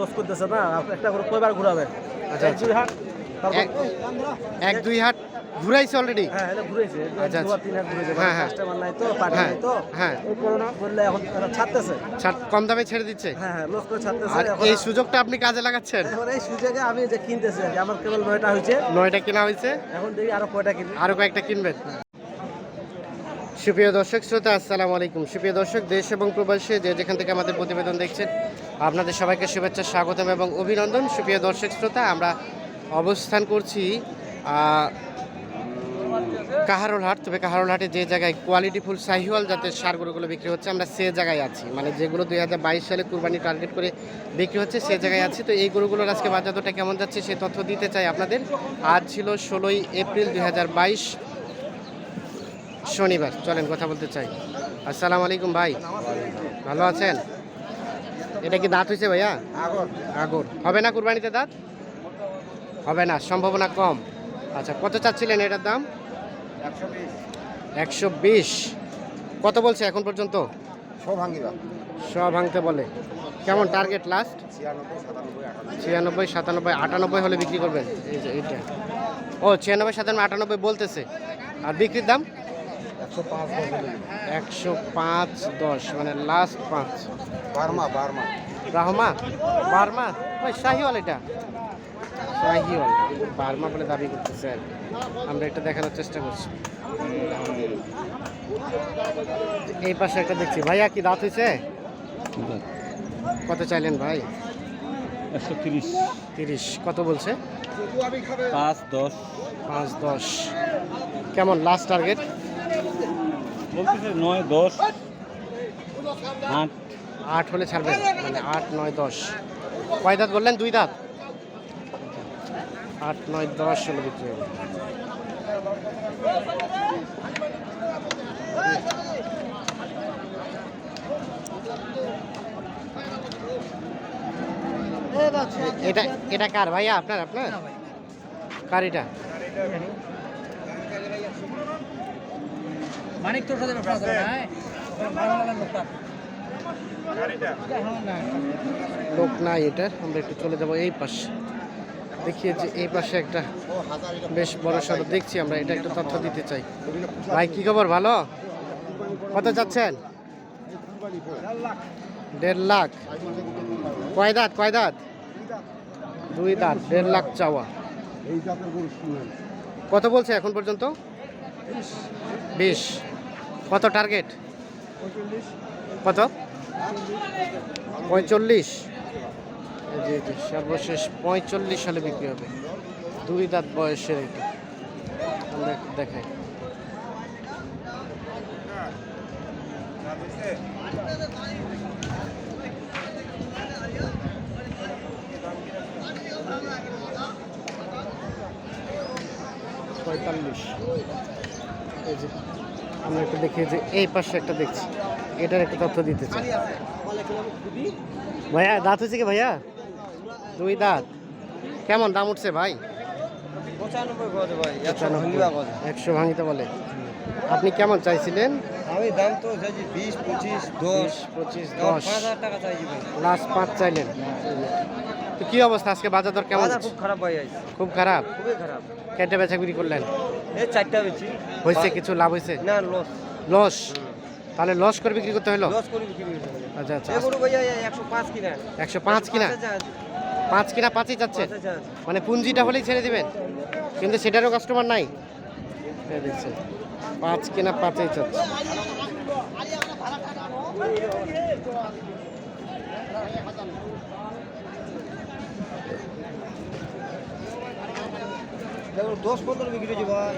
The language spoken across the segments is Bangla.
লস করতেছে না একটা করে কয়বার ঘুরাবেন আচ্ছা, দুই হাট তারপর এক- দুই হাট ঘুরাইছে অলরেডি হ্যাঁ এটা আচ্ছা, আচ্ছা। তিন হাট ঘুরেছে হ্যাঁ, হ্যাঁ। কাস্টমার নাই তো পার্টি নাই তো। এই কারণে বললে এখন তারা ছাড়তেছে। ছাড় কম দামে ছেড়ে দিচ্ছে? হ্যাঁ হ্যাঁ লস করে ছাড়তেছে আর এই সুযোগটা আপনি কাজে লাগাচ্ছেন? এখন এই সুযোগে আমি যে কিনতেছি আর আমার কেবল নয়টা হয়েছে। নয়টা কেনা হয়েছে? এখন দেখি আরও কয়টা কিনি আরও কয়েকটা কিনবেন। সুপ্রিয় দর্শক শ্রোতা আসসালামু আলাইকুম। সুপ্রিয় দর্শক দেশ এবং প্রবাসী যে যেখান থেকে আমাদের প্রতিবেদন দেখছেন আপনাদের সবাইকে শুভেচ্ছা, স্বাগতম এবং অভিনন্দন। সুপ্রিয় দর্শক শ্রোতা, আমরা অবস্থান করছি কাহারোল হাট তবে কাহারোল হাটে যে জায়গায় কোয়ালিটি ফুল সাহিওয়াল জাতের সার গরুগুলো বিক্রি হচ্ছে, আমরা সে জায়গায় আছি। মানে যেগুলো দুই হাজার বাইশ সালে কুরবানি টার্গেট করে বিক্রি হচ্ছে, সে জায়গায় আছি। তো এই গরুগুলোর আজকে বাজারটা কেমন যাচ্ছে, সে তথ্য দিতে চাই আপনাদের। আজ ছিল ষোলোই এপ্রিল দুই হাজার বাইশ, শনিবার। চলেন, কথা বলতে চাই। আসসালামু আলাইকুম ভাই। ভালো আছেন? এটা কি দাঁত হয়েছে ভাইয়া? আগর। হবে না কুরবানিতে দাঁত? হবে না সম্ভাবনা কম। আচ্ছা কত চাচ্ছিলেন এটার দাম? একশো বিশ। কত বলছে এখন পর্যন্ত? সব ভাঙতে বলে। কেমন টার্গেট লাস্ট ছিয়ানব্বই সাতানব্বই আটানব্বই হলে বিক্রি করবেন। এই যে এইটা। ও ছিয়ানব্বই সাতানব্বই আটানব্বই বলতেছে। আর বিক্রির দাম? একশো পাঁচ একশো পাঁচ দশ মানে লাস্ট পাঁচ। Burma Burma. রাহমা বার্মা? ওই শাহিওয়াল এটা। শাহিওয়াল। বার্মা বলে দাবি করতেছে আর আমরা এটা দেখানোর চেষ্টা করছি। এই পাশে একটা দেখছি। ভাইয়া কি দাঁত হয়েছে? কত চাইলেন ভাই? একশো তিরিশ। তিরিশ। কত বলছে? পাঁচ দশ। পাঁচ দশ। কেমন? লাস্ট টার্গেট বলতেছে নয়, দশ, আট। আট হলে ছাড়বেন মানে আট, নয়, দশ। কয় দাঁত বললেন? দুই দাঁত? আট, নয়, দশ হলে বিক্রি এটা এটা কার ভাইয়া আপনার আপনার? কার এটা? মানিক তোর সাথে ব্যবসা করে না? লোক নাই এটার আমরা একটু চলে যাব এই পাশে। দেখি যে এই পাশে একটা বেশ বড় সড়ো দেখছি আমরা এটা একটু তথ্য দিতে চাই। ভাই কি খবর? ভালো? কত যাচ্ছেন? দেড় লাখ। কয় দাঁত? কয় দাঁত? দুই দাঁত দেড় লাখ চাওয়া। কত বলছে এখন পর্যন্ত? বিশ। কত টার্গেট কত? পঁয়তাল্লিশ এই যে সর্বশেষ পঁয়তাল্লিশ সালে বিক্রি হবে। দুই দাঁত বয়সের এটি। আমরা একটু দেখাই। পঁয়তাল্লিশ। এই যে আমরা একটু দেখি যে এই পাশে একটা দেখছি। এটার একটা তথ্য দিতে চাই। ভাইয়া দাঁত হয়েছে কি ভাইয়া? দুই দাঁত। কেমন দাম উঠছে ভাই? একশো ভাঙিতে বলে। আপনি কেমন চাইছিলেন? আমি দাম তো চাইছি বিশ পঁচিশ বিশ পঁচিশ দশ টাকা চাইছি লাস্ট পাঁচ চাইলেন। তো কি অবস্থা? আজকে বাজার দর কেমন? খুব খারাপ যাচ্ছে খুব খারাপ? খুবই খারাপ। কেটে বেচা বিক্রি করলেন? এই চারটা বেশি হয়েছে কিছু? লাভ হয়েছে? না লস লস তাহলে লস করে বিক্রি করতে হলো? লস করে বিক্রি করতে আচ্ছা আচ্ছা। ভাইয়া একশো পাঁচ কিনা। একশো পাঁচ কিনা? পাঁচ কিনা পাঁচই যাচ্ছে? মানে পুঞ্জিটা হলেই ছেড়ে দিবেন? কিন্তু সেটারও কাস্টমার নাই? দেখছেন পাঁচ কিনা পাঁচই চাচ্ছে দেখো, দশ পনেরো বিক্রি হয়েছে ভাই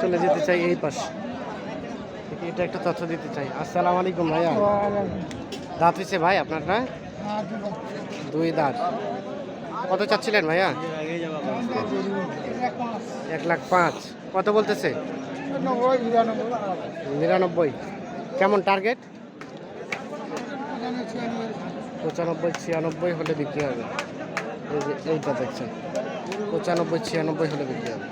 চলে যেতে চাই এই পাশে। এটা একটা তথ্য দিতে চাই। আসসালামু আলাইকুম ভাইয়া। দাঁত হয়েছে ভাই আপনার না? দুই দাঁত। কত চাচ্ছিলেন ভাইয়া? এক লাখ পাঁচ। কত বলতেছে? নিরানব্বই। কেমন টার্গেট পঁচানব্বই, ছিয়ানব্বই হলে বিক্রি হবে। এই যে, এইটা দেখছেন। পঁচানব্বই, ছিয়ানব্বই হলে বিক্রি হবে।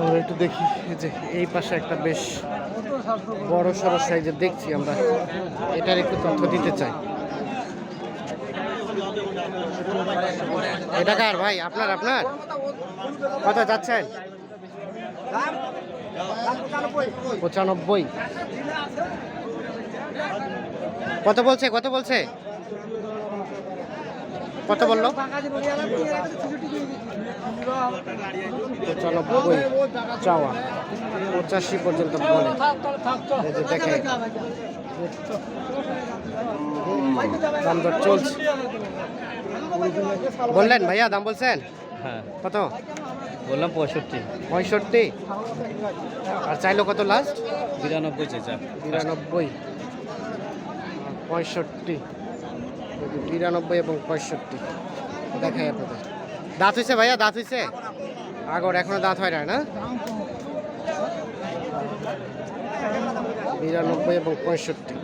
আমরা একটু দেখি যে, এই পাশে একটা বেশ বড় সড়ো সাইজের দেখছি আমরা। এটার একটু তথ্য দিতে চাই। এটা কার ভাই? আপনার আপনার? কত যাচ্ছেন? পঁচানব্বই। কত বলছে? কত বলছে? কত বলল? পঁচানব্বই চাওয়া। পঁচাশি পর্যন্ত বলে। এই দেখে দাম দর চলছে। বললেন ভাইয়া দাম বলছেন? হ্যাঁ। কত? বললাম পঁয়ষট্টি। পঁয়ষট্টি? আর চাইলো কত লাস্ট বিরানব্বই চেঁচা বিরানব্বই। পঁয়ষট্টি। বিরানব্বই এবং পঁয়ষট্টি। দেখাই আপনাদের। দাঁত হয়েছে ভাইয়া দাঁত হয়েছে আগর এখনও দাঁত হয় না না? বিরানব্বই এবং পঁয়ষট্টি।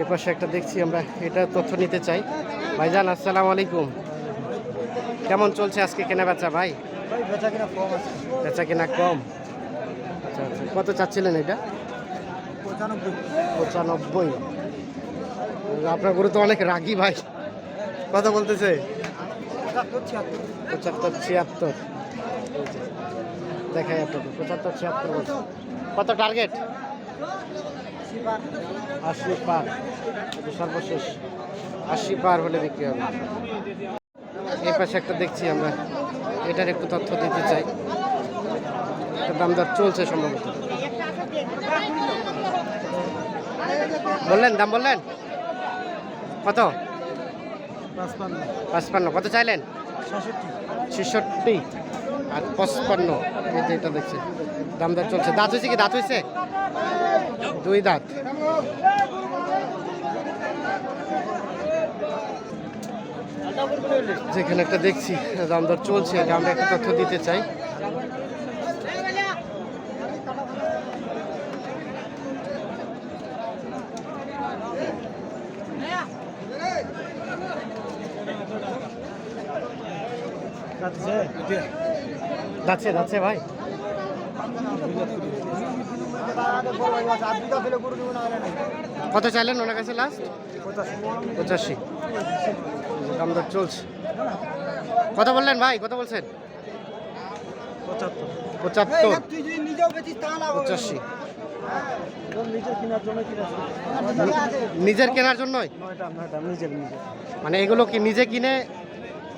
এ পাশে একটা দেখছি আমরা এটা তথ্য নিতে চাই। ভাইজান আসসালামু আলাইকুম। কেমন চলছে আজকে কেনা বেচা ভাই বেচা কেনা কম আছে বেচা কেনা কম আচ্ছা আচ্ছা কত চাচ্ছিলেন এটা? পঁচানব্বই। আপনার গরু তো অনেক রাগি ভাই। কথা বলতেছে? পঁচাত্তর, ছিয়াত্তর। দেখাই আপনাকে, পঁচাত্তর, ছিয়াত্তর কত টার্গেট আশি পার। সর্বশেষ। আশি পার হলে বিক্রি হবে। এই পাশে একটা দেখছি আমরা। এটার একটু তথ্য দিতে চাই। একটা দাম চলছে সম্ভবত। বললেন দাম বললেন? কত? পাঁচপান্ন। কত চাইলেন? ছেষট্টি আর পঁচপান্ন। এই যে এটা দেখছেন দাম দর চলছে। দাঁত হয়েছে কি? দাঁত হয়েছে? দুই দাঁত। যেখানে একটা দেখছি দাম দর চলছে আমরা একটা তথ্য দিতে চাই। যাচ্ছে যাচ্ছে ভাই। কত চাইলেন ওনার কাছে লাস্ট পঁচাশি। দাম দর চলছে। কত বললেন ভাই? কত বলছেন? পঁচাত্তর। পঁচাশি। নিজের কেনার জন্যই মানে এগুলো কি নিজে কিনে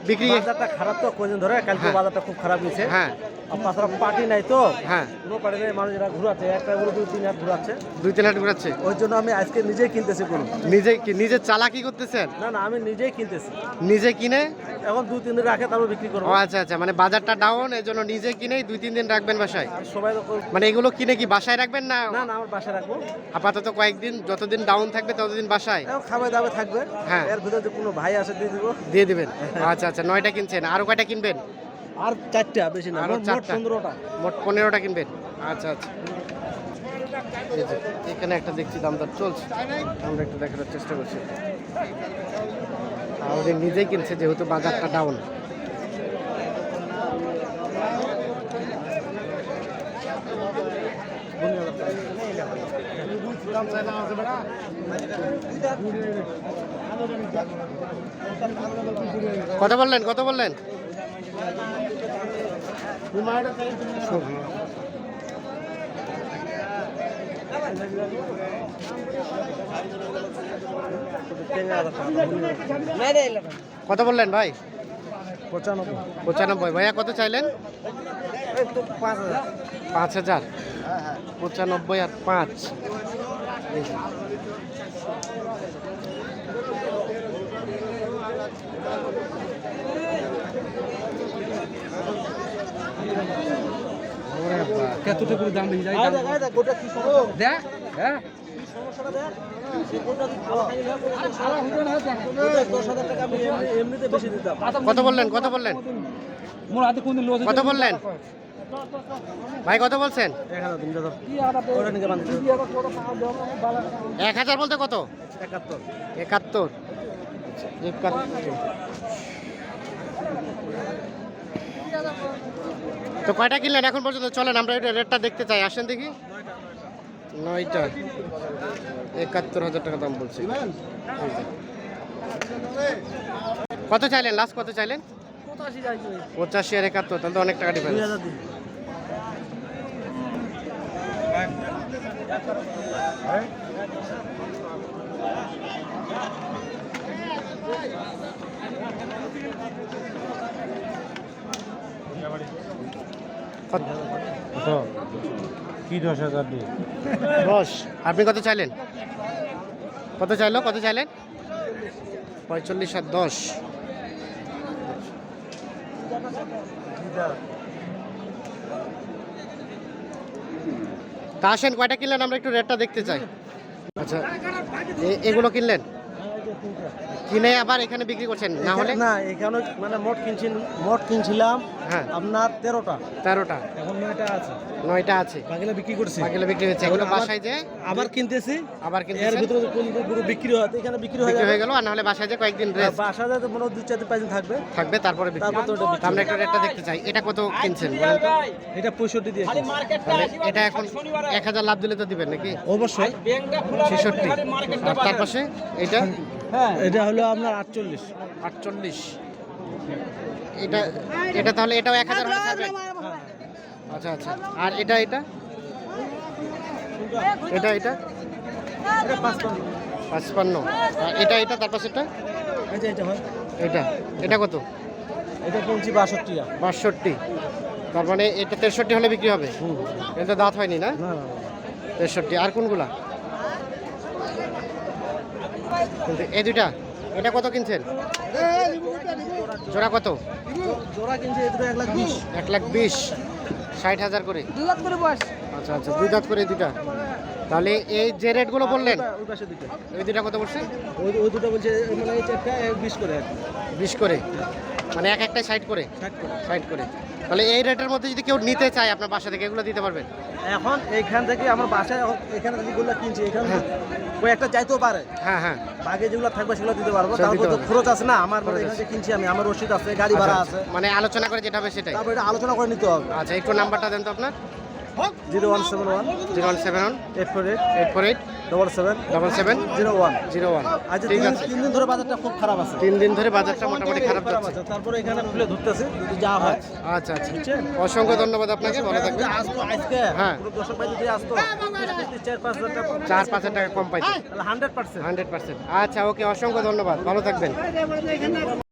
বিক্রি বাজারটা খারাপ তো কদিন ধরে কালকে হ্যাঁ। বাজারটা খুব খারাপ হয়েছে হ্যাঁ তাছাড়া পার্টি নাই তো। হ্যাঁ। কোনো পার্টি নেই মানুষেরা ঘুরাচ্ছে একটা গরু দুই তিন হাত ঘুরাচ্ছে। দুই তিন হাট ঘুরাচ্ছে? ওই জন্য আমি আজকে নিজেই কিনতেছি গরু নিজে কি নিজে চালাকি করতেছেন? না না আমি নিজেই কিনতেছি। নিজে কিনে? এখন দুই তিন দিন রাখে তারপর বিক্রি করব। আচ্ছা আচ্ছা মানে বাজারটা ডাউন এই জন্য নিজে কিনেই দুই তিন দিন রাখবেন বাসায়? সবাই মানে এগুলো কিনে কি বাসায় রাখবেন না? না না আমার বাসায় রাখব। আপাতত কয়েকদিন যতদিন ডাউন থাকবে ততদিন বাসায়? খাবার দাবার থাকবে। হ্যাঁ। এর ভিতরে কোনো ভাই আসে দিয়ে দিব। দিয়ে দিবেন। আচ্ছা আচ্ছা নয়টা কিনছেন আরও কয়টা কিনবেন? আর চারটা বেশি না মোট-। পনেরোটা। মোট পনেরোটা কিনবেন আচ্ছা আচ্ছা। এখানে একটা দেখছি দাম দর চলছে। আমরা একটু দেখানোর চেষ্টা করছি। আর ওদের নিজেই কিনছে যেহেতু বাজারটা ডাউন কত বললেন কত বললেন? কত বললেন ভাই? পঁচানব্বই। পঁচানব্বই। ভাইয়া কত চাইলেন? পাঁচ হাজার। পাঁচ হাজার। পঁচানব্বই আর পাঁচ। এই যে। ওরে বাবা। কতটুকু দাম বেশি যায় গোটা কি সমস্যা দেখ হ্যাঁ সমস্যাটা দেখ দশ হাজার টাকা আমি এমনি- এমনিতে বেশি দিতাম। কত বললেন কত বললেন? কত বললেন? ভাই কত বলছেন? এক হাজার বলতে কত? একাত্তর। একাত্তর। একাত্তর। তো কয়টা কিনলেন এখন পর্যন্ত? চলেন আমরা এটা রেটটা দেখতে চাই। আসেন দেখি। নয়টা। একাত্তর হাজার টাকা দাম বলছি। কত চাইলেন? লাস্ট কত চাইলেন? পঁচাশি আর একাত্তর তাহলে তো অনেক টাকা ডিফারেন্স কি দশ হাজার দশ। আপনি কত চাইলেন? কত চাইলো? কত চাইলেন? পঁয়তাল্লিশ আর দশ। তা আসেন কয়টা কিনলেন? আমরা একটু রেটটা দেখতে চাই। আচ্ছা এ- এগুলো কিনলেন? কিনে আবার এখানে বিক্রি করছেন? না হলে? না এখানে মানে মোট কিনছি মোট কিনছিলাম হ্যাঁ। আপনার তেরোটা। তেরোটা। এখন নয়টা আছে। নয়টা আছে। বাকিলা বিক্রি করছি। বাকিগুলো বিক্রি হচ্ছে। এগুলো বাসায় যে আবার কিনতেছি। আবার এর ভিতরে কোন গরু বিক্রি হয় এখানে বিক্রি হয়ে হয়ে গেল আর নাহলে বাসায় যে কয়েকদিন রেস্ট বাসা যাতে মনে হয় দুই চার দিন পাঁচ দিন থাকবে। থাকবে তারপরে বিক্রি। তারপর আমরা একটু রেটটা দেখতে চাই। এটা কত কিনছেন বলেন তো? এটা পঁয়ষট্টি দিয়ে তাহলে এটা এখন এক হাজার লাভ দিলে তো দিবেন নাকি? অবশ্যই। ছেষট্টি। আর তার পাশে এটা হ্যাঁ এটা হলো আপনার আটচল্লিশ। আটচল্লিশ। এটা এটা তাহলে এটাও এক হাজার আচ্ছা আচ্ছা। আর এটা এটা? এটা এটা? পাঁচপান্ন। এটা এটা তার পাশেটা এটা। এটা কত? এটা কিনছি বাষট্টি। বাষট্টি তার মানে এটা তেষট্টি হলে বিক্রি হবে? এটা দাঁত হয়নি না। তেষট্টি। আর কোনগুলা? এই দুইটা? এটা কত কিনছেন? জোড়া কত? জোড়া কিনছে এক লাখ বিশ এক লাখ বিশ ষাট হাজার করে। দুই দাঁত করে বয়স আচ্ছা আচ্ছা দুই দাঁত করে দুটা তাহলে এই যে রেটগুলো বললেন ওই দুটা দুটো ওই দুইটা কত বলছে ওই ওই দুটো বলছে মানে এই চারটা বিশ করে। বিশ করে মানে এক একটা সাইড করে। সাইড করে। ষাট করে। তাহলে এই রেটের মধ্যে যদি কেউ নিতে চায় আপনার বাসা থেকে এগুলো দিতে পারবেন? এখন এইখান থেকে আমার বাসায় এখন যেগুলো কিনছি এখানে কয়েকটা চাইতেও পারে। হ্যাঁ হ্যাঁ। বাকি যেগুলো থাকবে সেগুলো দিতে পারব। তারপর তো খরচ আছে না আমার মানে এখানে কিনছি আমি আমার রসিদ আছে গাড়ি ভাড়া আছে। মানে আলোচনা করে যেটা হবে সেটাই। তারপর এটা আলোচনা করে নিতে হবে। আচ্ছা একটু নাম্বারটা দেন তো আপনার। Zero one seven one. Zero one seven one. Eight four eight eight four eight double seven double seven zero one. Zero one. আজ ঠিক আছে। তিন দিন ধরে বাজারটা খুব খারাপ আছে। তিন দিন ধরে বাজারটা মোটামুটি খারাপ যাচ্ছে। তারপরে এখানে খুলে ধরতেছে যদি যা হয়। আচ্ছা আচ্ছা। অসংখ্য ধন্যবাদ আপনাকে ভালো থাকবেন। আসতো আজকে। হ্যাঁ। পুরো দর্শক ভাই যদি আসতো চার পাঁচ হাজার টাকা চার পাঁচ হাজার টাকা কম পাইছে হান্ড্রেড পার্সেন্ট হান্ড্রেড পার্সেন্ট আচ্ছা ওকে অসংখ্য ধন্যবাদ। ভালো থাকবেন।